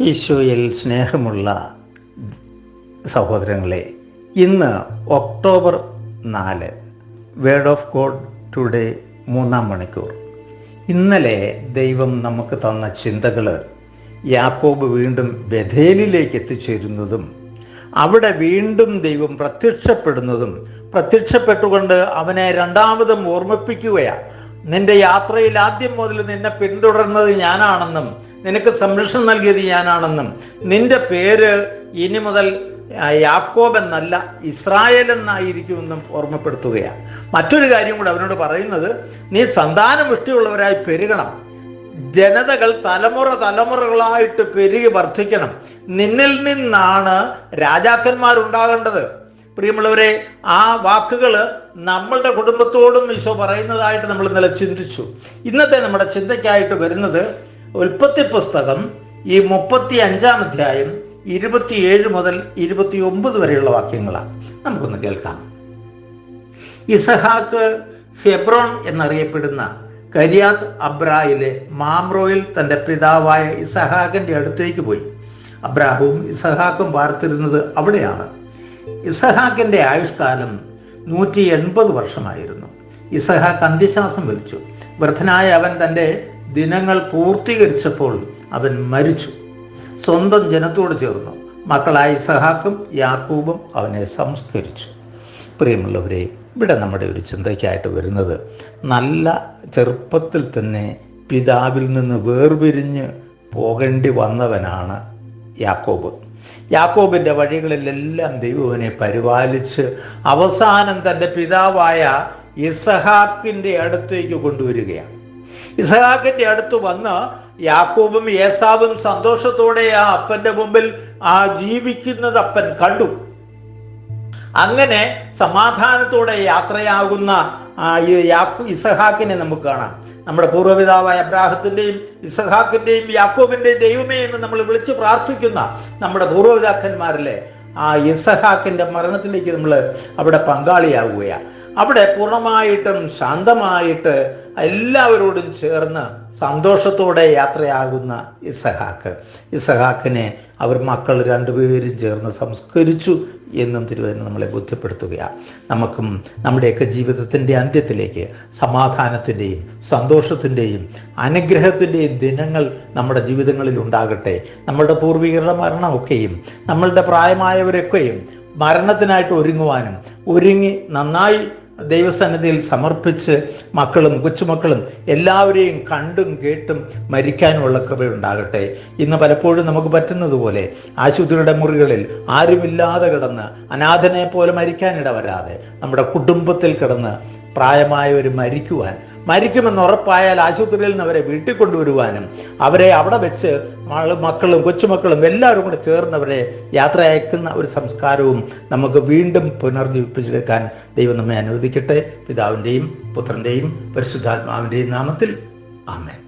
ഈശോയിൽ സ്നേഹമുള്ള സഹോദരങ്ങളെ ഇന്ന് ഒക്ടോബർ നാല് വേർഡ് ഓഫ് ഗോഡ് ടുഡേ മൂന്നാം മണിക്കൂർ. ഇന്നലെ ദൈവം നമുക്ക് തന്ന ചിന്തകൾ യാക്കോബ് വീണ്ടും ബഥേലിലേക്ക് എത്തിച്ചേരുന്നതും അവിടെ വീണ്ടും ദൈവം പ്രത്യക്ഷപ്പെടുന്നതും പ്രത്യക്ഷപ്പെട്ടുകൊണ്ട് അവനെ രണ്ടാമതും ഓർമ്മിപ്പിക്കുകയാണ് നിന്റെ യാത്രയിൽ ആദ്യം മുതൽ നിന്നെ പിന്തുടർന്നത് ഞാനാണെന്നും നിനക്ക് സംരക്ഷണം നൽകിയത് ഞാനാണെന്നും നിന്റെ പേര് ഇനി മുതൽ യാക്കോബ് എന്നല്ല ഇസ്രായേൽ എന്നായിരിക്കുമെന്നും ഓർമ്മപ്പെടുത്തുകയാണ്. മറ്റൊരു കാര്യം കൂടെ അവനോട് പറയുന്നത് നീ സന്താനപുഷ്ടിയുള്ളവരായി പെരുകണം. ജനതകൾ തലമുറ തലമുറകളായിട്ട് പെരുകി വർദ്ധിക്കണം. നിന്നിൽ നിന്നാണ് രാജാക്കന്മാരുണ്ടാകേണ്ടത്. പ്രിയമുള്ളവരെ ആ വാക്കുകൾ നമ്മളുടെ കുടുംബത്തോടും ഈശോ പറയുന്നതായിട്ട് നമ്മൾ ഇന്നലെ ചിന്തിച്ചു. ഇന്നത്തെ നമ്മുടെ ചിന്തയ്ക്കായിട്ട് വരുന്നത് ഉൽപ്പത്തി പുസ്തകം ഈ മുപ്പത്തി അഞ്ചാം അധ്യായം ഇരുപത്തിയേഴ് മുതൽ ഇരുപത്തി ഒമ്പത് വരെയുള്ള വാക്യങ്ങളാണ്. നമുക്കൊന്ന് കേൾക്കാം. ഇസഹാക്ക് ഹെബ്രോൺ എന്നറിയപ്പെടുന്ന കരിയാത്ത് അബ്രായിലെ മാമ്രോയിൽ തന്റെ പിതാവായ ഇസഹാക്കിന്റെ അടുത്തേക്ക് പോയി. അബ്രാഹവും ഇസഹാക്കും പാർത്തിരുന്നത് അവിടെയാണ്. ഇസഹാക്കിന്റെ ആയുഷ്കാലം നൂറ്റി എൺപത് വർഷമായിരുന്നു. ഇസഹാക്ക് അന്ത്യശ്വാസം വലിച്ചു. വൃദ്ധനായ അവൻ തന്റെ ദിനങ്ങൾ പൂർത്തീകരിച്ചപ്പോൾ അവൻ മരിച്ചു. സ്വന്തം ജനത്തോട് ചേർന്നു. മക്കളായ ഇസഹാക്കും യാക്കൂബും അവനെ സംസ്കരിച്ചു. പ്രിയമുള്ളവരെ ഇവിടെ നമ്മുടെ ഒരു ചിന്തയ്ക്കായിട്ട് വരുന്നത് നല്ല ചെറുപ്പത്തിൽ തന്നെ പിതാവിൽ നിന്ന് വേർപിരിഞ്ഞ് പോകേണ്ടി വന്നവനാണ് യാക്കോബ്. യാക്കോബിന്റെ വഴികളിലെല്ലാം ദൈവവനെ പരിപാലിച്ച് അവസാനം തന്റെ പിതാവായ ഇസഹാക്കിന്റെ അടുത്തേക്ക് കൊണ്ടുവരികയാണ്. ഇസഹാക്കിന്റെ അടുത്ത് വന്ന് യാക്കോബും ഏസാവും സന്തോഷത്തോടെ ആ അപ്പന്റെ മുമ്പിൽ ആ ജീവിക്കുന്നത് അപ്പൻ കണ്ടു. അങ്ങനെ സമാധാനത്തോടെ യാത്രയാകുന്ന ഇസഹാക്കിനെ നമുക്ക് കാണാം. നമ്മുടെ പൂർവപിതാവായ അബ്രാഹത്തിന്റെയും ഇസഹാക്കിന്റെയും യാക്കോബിന്റെയും ദൈവമേ എന്ന് നമ്മൾ വിളിച്ചു പ്രാർത്ഥിക്കുന്ന നമ്മുടെ പൂർവപിതാക്കന്മാരിലെ ആ ഇസഹാക്കിന്റെ മരണത്തിലേക്ക് നമ്മൾ അവിടെ പങ്കാളിയാവുകയാണ്. അവിടെ പൂർണമായിട്ടും ശാന്തമായിട്ട് എല്ലാവരോടും ചേർന്ന് സന്തോഷത്തോടെ യാത്രയാകുന്ന ഇസഹാക്ക്. ഇസഹാക്കിനെ അവർ മക്കൾ രണ്ടുപേരും ചേർന്ന് സംസ്കരിച്ചു എന്നും തിരുവചനം നമ്മളെ ബോധ്യപ്പെടുത്തുകയാണ്. നമുക്കും നമ്മുടെയൊക്കെ ജീവിതത്തിന്റെ അന്ത്യത്തിലേക്ക് സമാധാനത്തിന്റെയും സന്തോഷത്തിന്റെയും അനുഗ്രഹത്തിന്റെയും ദിനങ്ങൾ നമ്മുടെ ജീവിതങ്ങളിൽ ഉണ്ടാകട്ടെ. നമ്മളുടെ പൂർവികരുടെ മരണമൊക്കെയും നമ്മളുടെ പ്രായമായവരൊക്കെയും മരണത്തിനായിട്ട് ഒരുങ്ങുവാനും ഒരുങ്ങി നന്നായി ദൈവസന്നിധിയിൽ സമർപ്പിച്ച് മക്കളും കൊച്ചുമക്കളും എല്ലാവരെയും കണ്ടും കേട്ടും മരിക്കാനുള്ള കൃപയുണ്ടാകട്ടെ. ഇന്ന് പലപ്പോഴും നമുക്ക് പറ്റുന്നത് പോലെ ആശുപത്രിയുടെ മുറികളിൽ ആരുമില്ലാതെ കിടന്ന് അനാഥനെ പോലെ മരിക്കാനിട വരാതെ നമ്മുടെ കുടുംബത്തിൽ കിടന്ന് പ്രായമായവർ മരിക്കുവാൻ മരിക്കുമെന്ന് ഉറപ്പായാൽ ആശുപത്രിയിൽ നിന്ന് അവരെ വീട്ടിൽ കൊണ്ടുവരുവാനും അവരെ അവിടെ വെച്ച് മക്കളും മക്കളും കൊച്ചുമക്കളും എല്ലാവരും കൂടെ ചേർന്നവരെ യാത്ര അയക്കുന്ന ഒരു സംസ്കാരവും നമുക്ക് വീണ്ടും പുനർജീവിപ്പിച്ചെടുക്കാൻ ദൈവം നമ്മെ അനുവദിക്കട്ടെ. പിതാവിന്റെയും പുത്രന്റെയും പരിശുദ്ധാത്മാവിന്റെയും നാമത്തിൽ. ആമേൻ.